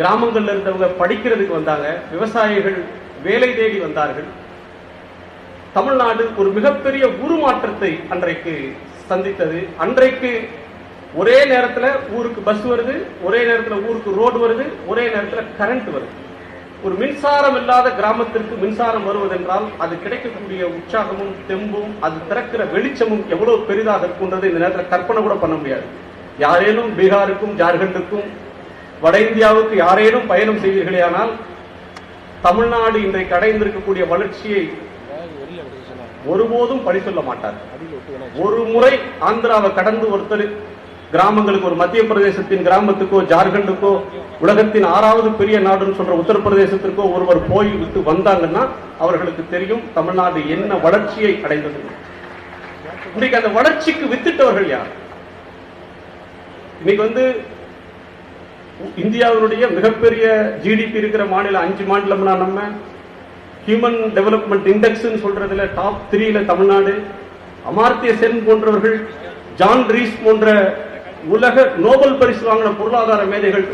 கிராமங்கள்ல இருந்தவங்க படிக்கிறதுக்கு வந்தாங்க விவசாயிகள் வேலை தேடி வந்தார்கள். தமிழ்நாடு ஒரு மிகப்பெரிய உருமாற்றத்தை அன்றைக்கு சந்தித்தது. அன்றைக்கு ஒரே நேரத்துல ஊருக்கு பஸ் வருது ஒரே நேரத்துல ஊருக்கு ரோடு வருது ஒரே நேரத்துல கரண்ட் வருது. ஒரு மின்சாரம் இல்லாத கிராமத்திற்கு மின்சாரம் வருவதென்றால் அது கிடைக்கக்கூடிய உற்சாகமும் தெம்பும் அது திறக்கிற வெளிச்சமும் எவ்வளவு பெரிதாக இருக்குன்றது இந்த நேரத்தில் கற்பனை கூட பண்ண முடியாது. யாரேனும் பீகாருக்கும் ஜார்க்கண்டுக்கும் வட இந்தியாவுக்கு யாரேனும் பயணம் செய்வீர்களே ஆனால் தமிழ்நாடு இன்றைக்கு அடைந்திருக்கக்கூடிய வளர்ச்சியை ஒருபோதும் பழி சொல்ல மாட்டார். ஒரு முறை ஆந்திராவை கடந்து ஒருத்தர் கிராமங்களுக்கு ஒரு மத்திய பிரதேசத்தின் கிராமத்துக்கோ ஜார்க்கண்டுக்கோ உலகத்தின் ஆறாவது பெரிய நாடுன்னு சொல்ற உத்தரப்பிரதேசத்திற்கோ ஒருவர் போய் விட்டு வந்தாங்கன்னா அவர்களுக்கு தெரியும் தமிழ்நாடு என்ன வளர்ச்சியை அடைந்தது. இன்னைக்கு அந்த வளர்ச்சிக்கு வித்திட்டவர்கள் யார்? இன்னைக்கு வந்து இந்தியாவினுடைய மிகப்பெரிய ஜிடிபி இருக்கிற மாநிலம் அஞ்சு மாநிலம்னா நம்ம ஹியூமன் டெவலப்மெண்ட் இண்டெக்ஸ் சொல்றதுல டாப் த்ரீல தமிழ்நாடு. அமார்த்திய சென் போன்றவர்கள் ஜான் ரீஸ் போன்ற உலக நோபல் பரிசு வாங்கின பொருளாதார மேதைகள்